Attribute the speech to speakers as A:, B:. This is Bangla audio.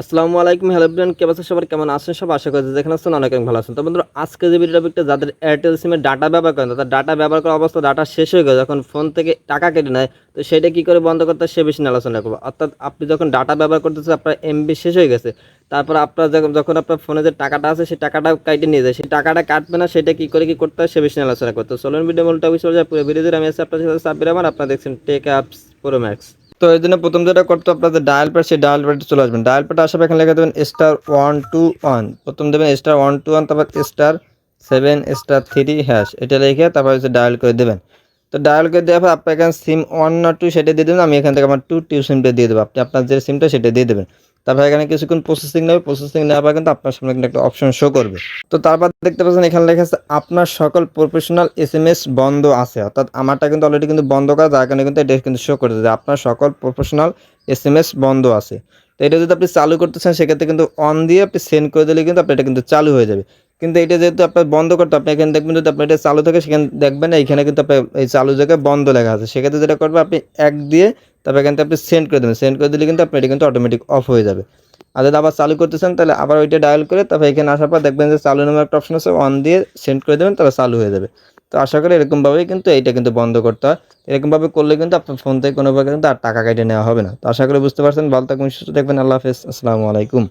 A: আসসালামু আলাইকুম, হ্যালো ব্রিয়ান কে আছেন সবার কেমন আছেন সব আশা করি যেখানে আছেন অনেক ভালো আছেন। তো বন্ধুরা, আজকে যে ভিডিও টপিকটা যাদের এয়ারটেল সিমের ডাটা ব্যবহার করেন, তাদের ডাটা ব্যবহার করার অবস্থা ডাটা শেষ হয়ে গেছে, যখন ফোন থেকে টাকা কেটে নেয়, তো সেটা কী করে বন্ধ করতে সে বেশি আলোচনা করব। অর্থাৎ আপনি যখন ডাটা ব্যবহার করতেছেন আপনার এমবি শেষ হয়ে গেছে, তারপর আপনার যখন যখন আপনার ফোনে যে টাকাটা আছে, সেই টাকাটা কাটে নিয়ে যায়, সেই টাকাটা কাটবে না, সেটা কী করে কী করতে হয়, সে বেশি আলোচনা করতে চলুন ভিডিও মূল টপিক চলে যায় পুরো ভিডিও আমি আছি আপনার সাথে সাব্বির রহমান আপনারা দেখছেন টেক আপস প্রো ম্যাক্স তো এই জন্য প্রথম যেটা করতে আপনাদের ডায়াল প্যাড সেই ডায়াল প্যাডে চলে আসবেন। ডায়াল প্যাড আসার এখানে লিখে দেবেন স্টার ওয়ান টু ওয়ান প্রথম দেবেন স্টার ওয়ান টু ওয়ান তারপর star seven star three hash এটা লিখে তারপর হচ্ছে ডায়াল করে দেবেন। তো ডায়াল করে দেওয়ার পর আপনার এখানে সিম ওয়ান না টু সেটা দিয়ে দেবেন, আমি এখান থেকে আমার টু টু সিমটা দিয়ে দেবো। আপনি আপনার যে সিমটা সেটা দিয়ে দেবেন। তারপর এখানে কিছুক্ষণ প্রসেসিং নেবে প্রসেসিং নেওয়ার পর কিন্তু আপনার সামনে কিন্তু একটা অপশন শো করবে। তো তারপর দেখতে পাচ্ছেন এখানে লেখা আছে, আপনার সকল প্রফেশনাল এস এম এস বন্ধ আছে। অর্থাৎ আমারটা কিন্তু অলরেডি কিন্তু বন্ধ করা, যার কারণে কিন্তু এটা কিন্তু শো করে যে আপনার সকল প্রফেশনাল এস এম এস বন্ধ আছে। তো এটা যদি আপনি চালু করতে চান, সেক্ষেত্রে কিন্তু অন দিয়ে আপনি সেন্ড করে দিলে কিন্তু আপনার এটা কিন্তু চালু হয়ে যাবে। কিন্তু এটা যেহেতু আপনার বন্ধ করতে আপনি এখানে দেখবেন যদি আপনার এটা চালু থাকে, সেখানে দেখবেন এইখানে কিন্তু আপনার এই চালু জায়গায় বন্ধ লেখা আছে। সেক্ষেত্রে যেটা করবে, আপনি এক দিয়ে তারপর এখান থেকে আপনি সেন্ড করে দেবেন। সেন্ড করে দিলে কিন্তু আপনার এটা কিন্তু অটোমেটিক অফ হয়ে যাবে। আর যদি আবার চালু করতেছেন তাহলে আবার ওইটা ডায়াল করে তারপর এখানে আসার পর দেখবেন যে চালু নামে একটা অপশন আছে অন দিয়ে সেন্ড করে দেবেন, তাহলে চালু হয়ে যাবে। তো আশা করি এরকমভাবেই কিন্তু এইটা কিন্তু বন্ধ করতে হয়। এরকমভাবে করলে কিন্তু আপনার ফোন থেকে কোনোভাবে কিন্তু আর টাকা কেটে নেওয়া হবে না। তো আশা করি বুঝতে পারছেন। ভালো থাকবেন, সুস্থ থাকবেন। আল্লাহ হাফেজ। আসসালামু আলাইকুম।